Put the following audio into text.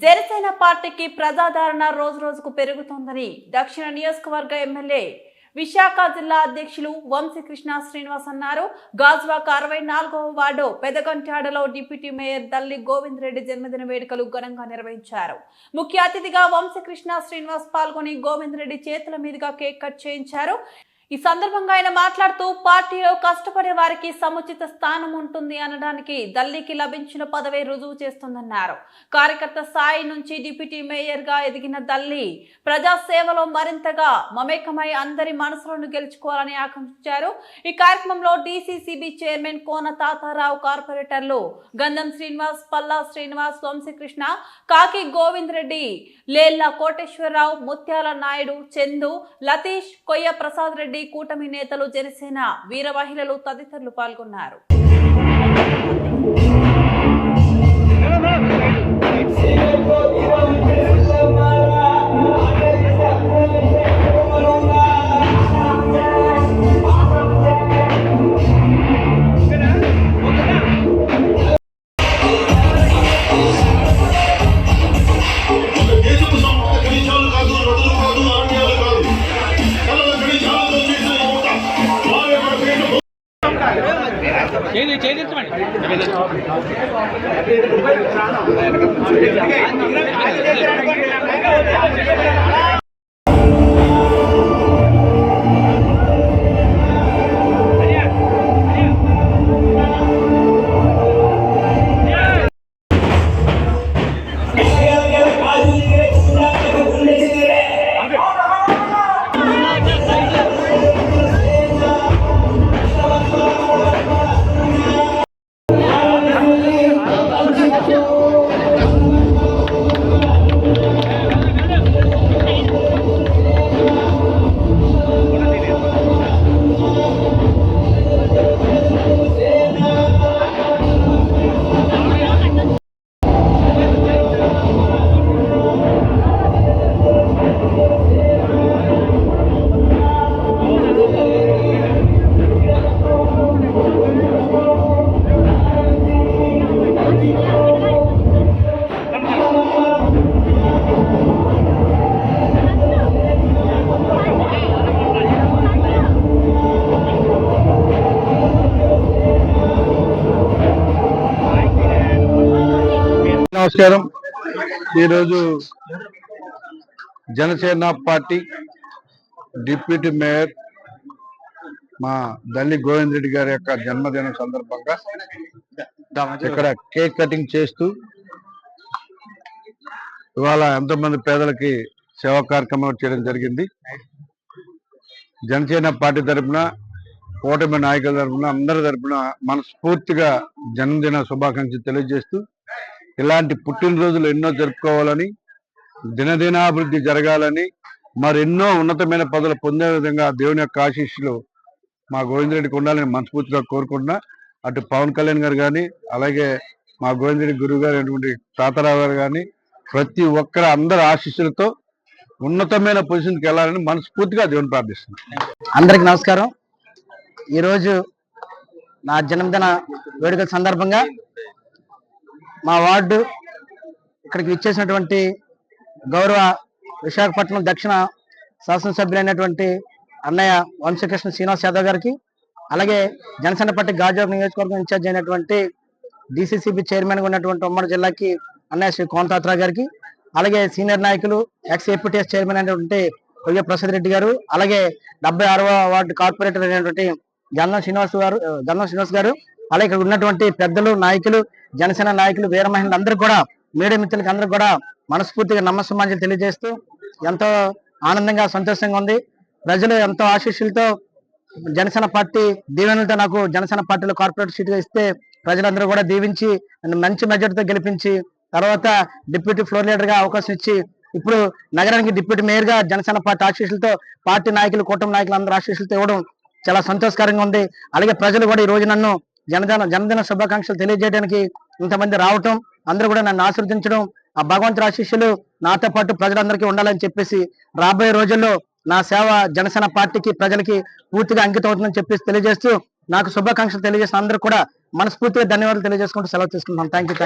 జనసేన పార్టీకి ప్రజాదరణ రోజు రోజుకు పెరుగుతోందని దక్షిణ నియోజకవర్గ ఎమ్మెల్యే విశాఖ జిల్లా అధ్యక్షులు వంశీకృష్ణ శ్రీనివాస్ అన్నారు. గాజ్వాక్ అరవై నాలుగవ వార్డు పెదగంటాడలో డిప్యూటీ మేయర్ దల్లి గోవింద్ రెడ్డి జన్మదిన వేడుకలు ఘనంగా నిర్వహించారు. ముఖ్య అతిథిగా వంశీకృష్ణ శ్రీనివాస్ పాల్గొని గోవింద్ రెడ్డి చేతుల మీదుగా కేక్ కట్ చేయించారు. ఈ సందర్భంగా ఆయన మాట్లాడుతూ పార్టీలో కష్టపడే వారికి సముచిత స్థానం ఉంటుంది అనడానికి దల్లీకి లభించిన పదవి రుజువు చేస్తుందన్నారు. కార్యకర్త స్థాయి నుంచి డిప్యూటీ మేయర్గా ఎదిగిన దల్లి ప్రజా సేవలో మరింతగా మమేకమై అందరి మనసులను గెలుచుకోవాలని ఆకాంక్షించారు. ఈ కార్యక్రమంలో డిసిసిబి చైర్మన్ కోన తాతారావు కార్పొరేటర్లు గంధం శ్రీనివాస్ పల్లా శ్రీనివాస్ వంశీకృష్ణ కాకి గోవింద్ రెడ్డి లేల్లా కోటేశ్వరరావు ముత్యాల నాయుడు చందు లతీష్ కొయ్య ప్రసాద్ రెడ్డి కూటమి నేతలు జనసేన వీరవాహిలలు తదితరులు పాల్గొన్నారు. చేది చేదించమండి నమస్కారం. ఈరోజు జనసేన పార్టీ డిప్యూటీ మేయర్ మా దల్లి గోవింద్ రెడ్డి గారి యొక్క జన్మదినం సందర్భంగా ఇక్కడ కేక్ కటింగ్ చేస్తూ ఇవాళ ఎంతోమంది పేదలకి సేవా కార్యక్రమాలు చేయడం జరిగింది. జనసేన పార్టీ తరపున కూటమి నాయకుల తరఫున అందరి తరఫున మనస్ఫూర్తిగా జన్మదిన శుభాకాంక్షలు తెలియజేస్తూ ఇలాంటి పుట్టినరోజులు ఎన్నో జరుపుకోవాలని దినదినాభివృద్ధి జరగాలని మరెన్నో ఉన్నతమైన పదవులు పొందే విధంగా దేవుని యొక్క ఆశీస్సులు మా గోవిందరెడ్డికి ఉండాలని మనస్ఫూర్తిగా కోరుకుంటున్నా. అటు పవన్ కళ్యాణ్ గారు కానీ అలాగే మా గోవిందరెడ్డి గురువు గారు అయినటువంటి తాతారావు గారు కానీ ప్రతి ఒక్కరి అందరి ఆశీస్సులతో ఉన్నతమైన పొజిషన్కి వెళ్ళాలని మనస్ఫూర్తిగా దేవుని ప్రార్థిస్తున్నాను అందరికి నమస్కారం. ఈరోజు నా జన్మదిన వేడుకల సందర్భంగా మా వార్డు ఇక్కడికి ఇచ్చేసినటువంటి గౌరవ విశాఖపట్నం దక్షిణ శాసనసభ్యులైనటువంటి అన్నయ్య వంశకృష్ణ శ్రీనివాస్ యాదవ్ గారికి అలాగే జనసేన పార్టీ గాజువాక నియోజకవర్గం ఇన్ఛార్జ్ అయినటువంటి డిసిసిబి చైర్మన్గా ఉన్నటువంటి ఉమ్మడి జిల్లాకి అన్నయ్య శ్రీ కోనతాత్రా గారికి అలాగే సీనియర్ నాయకులు ఎక్స్ ఏపీటీఎస్ చైర్మన్ అయినటువంటి కొయ్య ప్రసాద్ రెడ్డి గారు అలాగే డెబ్బై ఆరవ వార్డు కార్పొరేటర్ అయినటువంటి గంధం శ్రీనివాస్ గారు గంధం శ్రీనివాస్ గారు అలాగే ఇక్కడ ఉన్నటువంటి పెద్దలు నాయకులు జనసేన నాయకులు వీర మహిళలు అందరూ కూడా మీడియా మిత్రులకి అందరూ కూడా మనస్ఫూర్తిగా నమస్సమాంజలు తెలియజేస్తూ ఎంతో ఆనందంగా సంతోషంగా ఉంది. ప్రజలు ఎంతో ఆశీస్సులతో జనసేన పార్టీ దీవెనలతో నాకు జనసేన పార్టీలో కార్పొరేట్ సీట్ ఇస్తే ప్రజలందరూ కూడా దీవించి మంచి మెజార్టీతో గెలిపించి తర్వాత డిప్యూటీ ఫ్లోర్ లీడర్గా అవకాశం ఇచ్చి ఇప్పుడు నగరానికి డిప్యూటీ మేయర్గా జనసేన పార్టీ ఆశీస్సులతో పార్టీ నాయకులు కూటమి నాయకులు అందరూ ఆశీస్సులతో ఇవ్వడం చాలా సంతోషకరంగా ఉంది. అలాగే ప్రజలు కూడా ఈ రోజు నన్ను జనదిన జన్మదిన శుభాకాంక్షలు తెలియజేయడానికి ఇంతమంది రావటం అందరూ కూడా నన్ను ఆశీర్వదించడం ఆ భగవంతుడి ఆశీస్సులు నాతో పాటు ప్రజలందరికీ ఉండాలని చెప్పేసి రాబోయే రోజుల్లో నా సేవ జనసేన పార్టీకి ప్రజలకి పూర్తిగా అంకితం అవుతుందని చెప్పేసి తెలియజేస్తూ నాకు శుభాకాంక్షలు తెలియజేసిన అందరూ కూడా మనస్ఫూర్తిగా ధన్యవాదాలు తెలియజేసుకుంటూ సెలవు తీసుకుంటున్నాను. Thank you